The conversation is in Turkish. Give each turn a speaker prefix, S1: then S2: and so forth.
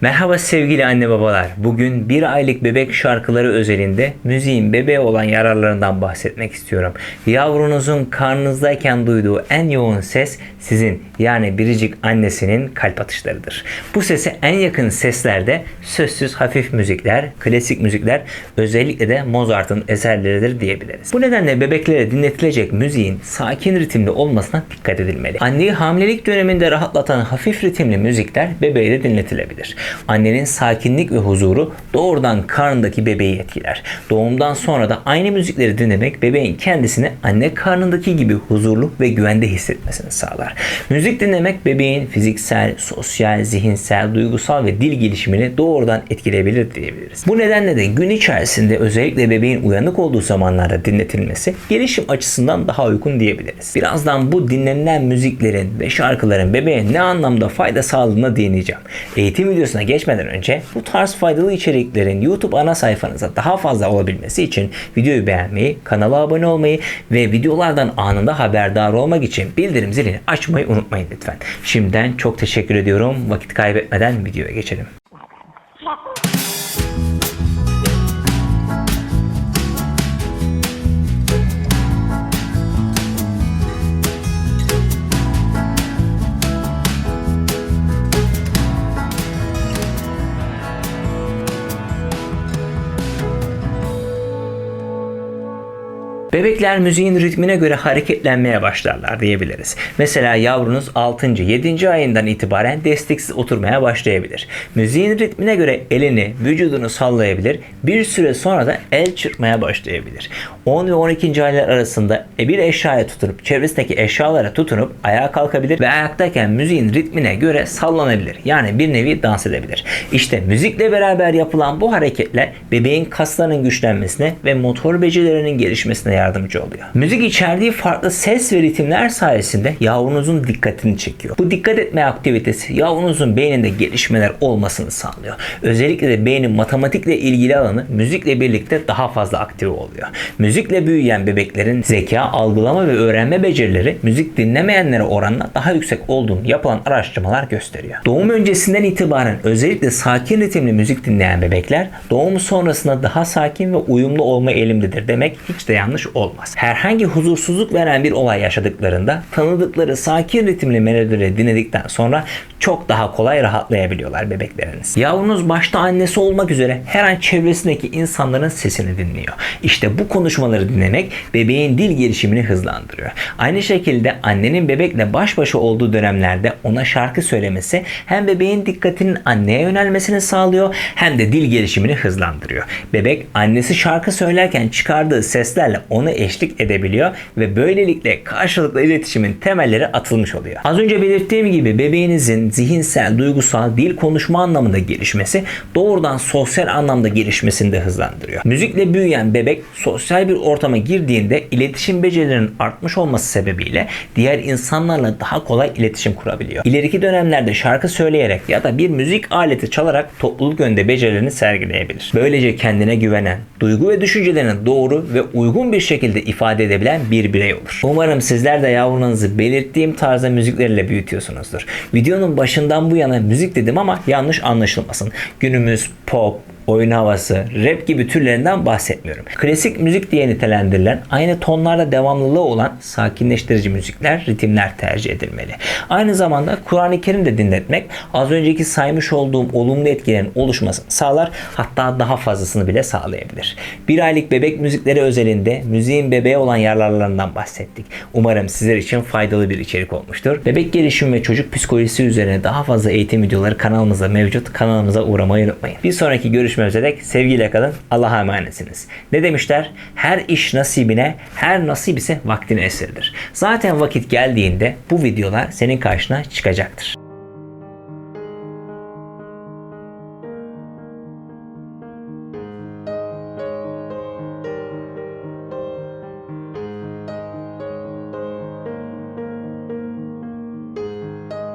S1: Merhaba sevgili anne babalar. Bugün bir aylık bebek şarkıları özelinde müziğin bebeğe olan yararlarından bahsetmek istiyorum. Yavrunuzun karnınızdayken duyduğu en yoğun ses sizin yani biricik annesinin kalp atışlarıdır. Bu sese en yakın sesler de sözsüz hafif müzikler, klasik müzikler, özellikle de Mozart'ın eserleridir diyebiliriz. Bu nedenle bebeklere dinletilecek müziğin sakin ritimli olmasına dikkat edilmeli. Anneyi hamilelik döneminde rahatlatan hafif ritimli müzikler bebeğe de dinletilebilir. Annenin sakinlik ve huzuru doğrudan karnındaki bebeği etkiler. Doğumdan sonra da aynı müzikleri dinlemek bebeğin kendisini anne karnındaki gibi huzurlu ve güvende hissetmesini sağlar. Müzik dinlemek bebeğin fiziksel, sosyal, zihinsel, duygusal ve dil gelişimini doğrudan etkileyebilir diyebiliriz. Bu nedenle de gün içerisinde özellikle bebeğin uyanık olduğu zamanlarda dinletilmesi gelişim açısından daha uygun diyebiliriz. Birazdan bu dinlenilen müziklerin ve şarkıların bebeğe ne anlamda fayda sağladığına değineceğim. Eğitim videosuna geçmeden önce bu tarz faydalı içeriklerin YouTube ana sayfanıza daha fazla olabilmesi için videoyu beğenmeyi, kanala abone olmayı ve videolardan anında haberdar olmak için bildirim zilini açmayı unutmayın lütfen. Şimdiden çok teşekkür ediyorum. Vakit kaybetmeden videoya geçelim. Bebekler müziğin ritmine göre hareketlenmeye başlarlar diyebiliriz. Mesela yavrunuz 6. 7. ayından itibaren desteksiz oturmaya başlayabilir. Müziğin ritmine göre elini, vücudunu sallayabilir. Bir süre sonra da el çırpmaya başlayabilir. 10 ve 12. aylar arasında bir eşyaya tutunup çevresindeki eşyalara tutunup ayağa kalkabilir ve ayaktayken müziğin ritmine göre sallanabilir. Yani bir nevi dans edebilir. İşte müzikle beraber yapılan bu hareketler bebeğin kaslarının güçlenmesine ve motor becerilerinin gelişmesine yardımcı oluyor. Müzik içerdiği farklı ses ve ritimler sayesinde yavrunuzun dikkatini çekiyor. Bu dikkat etme aktivitesi yavrunuzun beyninde gelişmeler olmasını sağlıyor. Özellikle de beynin matematikle ilgili alanı müzikle birlikte daha fazla aktive oluyor. Müzikle büyüyen bebeklerin zeka, algılama ve öğrenme becerileri müzik dinlemeyenlere oranla daha yüksek olduğunu yapılan araştırmalar gösteriyor. Doğum öncesinden itibaren özellikle sakin ritimli müzik dinleyen bebekler doğum sonrasında daha sakin ve uyumlu olma eğilimdedir demek hiç de yanlış olmaz. Herhangi huzursuzluk veren bir olay yaşadıklarında tanıdıkları sakin ritimli melodileri dinledikten sonra çok daha kolay rahatlayabiliyorlar bebekleriniz. Yavrunuz başta annesi olmak üzere her an çevresindeki insanların sesini dinliyor. İşte bu konuşmaları dinlemek bebeğin dil gelişimini hızlandırıyor. Aynı şekilde annenin bebekle baş başa olduğu dönemlerde ona şarkı söylemesi hem bebeğin dikkatinin anneye yönelmesini sağlıyor hem de dil gelişimini hızlandırıyor. Bebek annesi şarkı söylerken çıkardığı seslerle ona eşlik edebiliyor ve böylelikle karşılıklı iletişimin temelleri atılmış oluyor. Az önce belirttiğim gibi bebeğinizin zihinsel, duygusal, dil konuşma anlamında gelişmesi doğrudan sosyal anlamda gelişmesini de hızlandırıyor. Müzikle büyüyen bebek sosyal bir ortama girdiğinde iletişim becerilerinin artmış olması sebebiyle diğer insanlarla daha kolay iletişim kurabiliyor. İleriki dönemlerde şarkı söyleyerek ya da bir müzik aleti çalarak topluluk önünde becerilerini sergileyebilir. Böylece kendine güvenen, duygu ve düşüncelerini doğru ve uygun bir şekilde ifade edebilen bir birey olur. Umarım sizler de yavrularınızı belirttiğim tarzda müziklerle büyütüyorsunuzdur. Videonun başından bu yana müzik dedim ama yanlış anlaşılmasın. Günümüz pop, oyun havası, rap gibi türlerinden bahsetmiyorum. Klasik müzik diye nitelendirilen aynı tonlarda devamlılığı olan sakinleştirici müzikler, ritimler tercih edilmeli. Aynı zamanda Kur'an-ı Kerim de dinletmek az önceki saymış olduğum olumlu etkilerin oluşmasını sağlar hatta daha fazlasını bile sağlayabilir. Bir aylık bebek müzikleri özelinde müziğin bebeğe olan yararlarından bahsettik. Umarım sizler için faydalı bir içerik olmuştur. Bebek gelişimi ve çocuk psikolojisi üzerine daha fazla eğitim videoları kanalımızda mevcut. Kanalımıza uğramayı unutmayın. Bir sonraki görüşmemize dek sevgiyle kalın. Allah'a emanetsiniz. Ne demişler? Her iş nasibine, her nasip ise vaktine esirdir. Zaten vakit geldiğinde bu videolar senin karşına çıkacaktır.